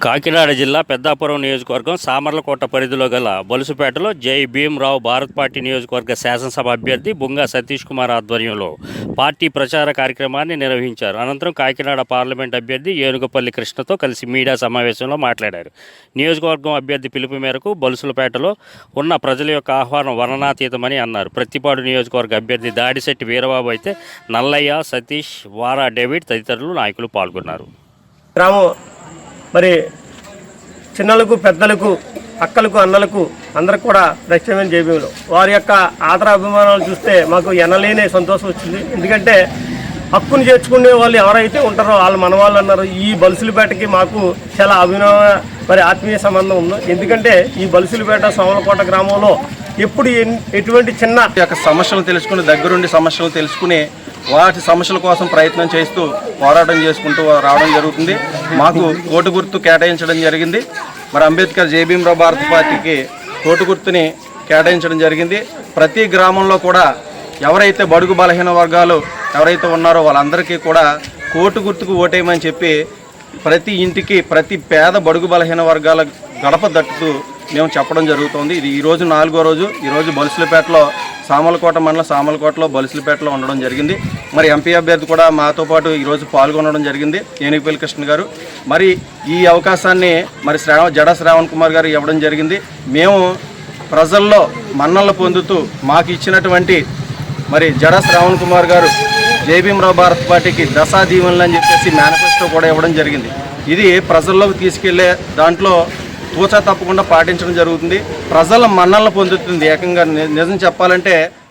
కాకినాడ జిల్లా పెద్దాపురం నియోజకవర్గం సామర్లకోట పరిధిలో గల బొలుసుపేటలో జై భీమరావు భారత్ పార్టీ నియోజకవర్గ శాసనసభ అభ్యర్థి బుంగా సతీష్ కుమార్ ఆధ్వర్యంలో పార్టీ ప్రచార కార్యక్రమాన్ని నిర్వహించారు. అనంతరం కాకినాడ పార్లమెంట్ అభ్యర్థి ఏనుగపల్లి కృష్ణతో కలిసి మీడియా సమావేశంలో మాట్లాడారు. నియోజకవర్గం అభ్యర్థి పిలుపు మేరకు బొలుసులపేటలో ఉన్న ప్రజల యొక్క ఆహ్వానం వర్ణనాతీతమని అన్నారు. ప్రతిపాడు నియోజకవర్గ అభ్యర్థి దాడిశెట్టి వీరబాబు అయితే నల్లయ్య సతీష్ వారా డేవిడ్ తదితరులు నాయకులు పాల్గొన్నారు. మరి చిన్నలకు పెద్దలకు అక్కలకు అన్నలకు అందరికి కూడా దక్షిణమైన జేబీలో వారి యొక్క ఆదర అభిమానాలు చూస్తే మాకు ఎనలేని సంతోషం వచ్చింది. ఎందుకంటే హక్కును చేర్చుకునే వాళ్ళు ఎవరైతే ఉంటారో వాళ్ళు మనవాళ్ళు అన్నారు ఈ బలుసులపేటకి మాకు చాలా అభినవ మరి ఆత్మీయ సంబంధం ఉంది. ఎందుకంటే ఈ బలుసులపేట సోమలకోట గ్రామంలో ఎప్పుడు ఎటువంటి చిన్న యొక్క సమస్యలు తెలుసుకుని దగ్గరుండి సమస్యలు తెలుసుకునే వాటి సమస్యల కోసం ప్రయత్నం చేస్తూ పోరాటం చేసుకుంటూ రావడం జరుగుతుంది. మాకు కోటు గుర్తు కేటాయించడం జరిగింది. మరి అంబేద్కర్ జేబీఎంరావు భారత పార్టీకి కోటు గుర్తుని కేటాయించడం జరిగింది. ప్రతి గ్రామంలో కూడా ఎవరైతే బడుగు బలహీన వర్గాలు ఎవరైతే ఉన్నారో వాళ్ళందరికీ కూడా కోటు గుర్తుకు ఓటేయమని చెప్పి ప్రతి ఇంటికి ప్రతి పేద బడుగు బలహీన వర్గాల గడప దట్టుతూ మేము చెప్పడం జరుగుతోంది. ఇది ఈరోజు నాలుగో రోజు. ఈరోజు రోజు సామలకోట మండలం సామలకోటలో బొలుసులపేటలో ఉండడం జరిగింది. మరి ఎంపీ అభ్యర్థి కూడా మాతో పాటు ఈరోజు పాల్గొనడం జరిగింది. ఏనుగుపల్లి కృష్ణ గారు. మరి ఈ అవకాశాన్ని మరి శ్రావ జడ శ్రావణ్ కుమార్ గారు ఇవ్వడం జరిగింది. మేము ప్రజల్లో మన్నలు పొందుతూ మాకు ఇచ్చినటువంటి మరి జడ శ్రావణ్ కుమార్ గారు జేబీఎంరావు భారత్ పార్టీకి దశా దీవెనలు అని చెప్పేసి మేనిఫెస్టో కూడా ఇవ్వడం జరిగింది. ఇది ప్రజల్లోకి తీసుకెళ్ళే దాంట్లో తూచా తప్పకుండా పాటించడం జరుగుతుంది. ప్రజల మన్నలను పొందుతుంది ఏకంగా ని- నిజం చెప్పాలంటే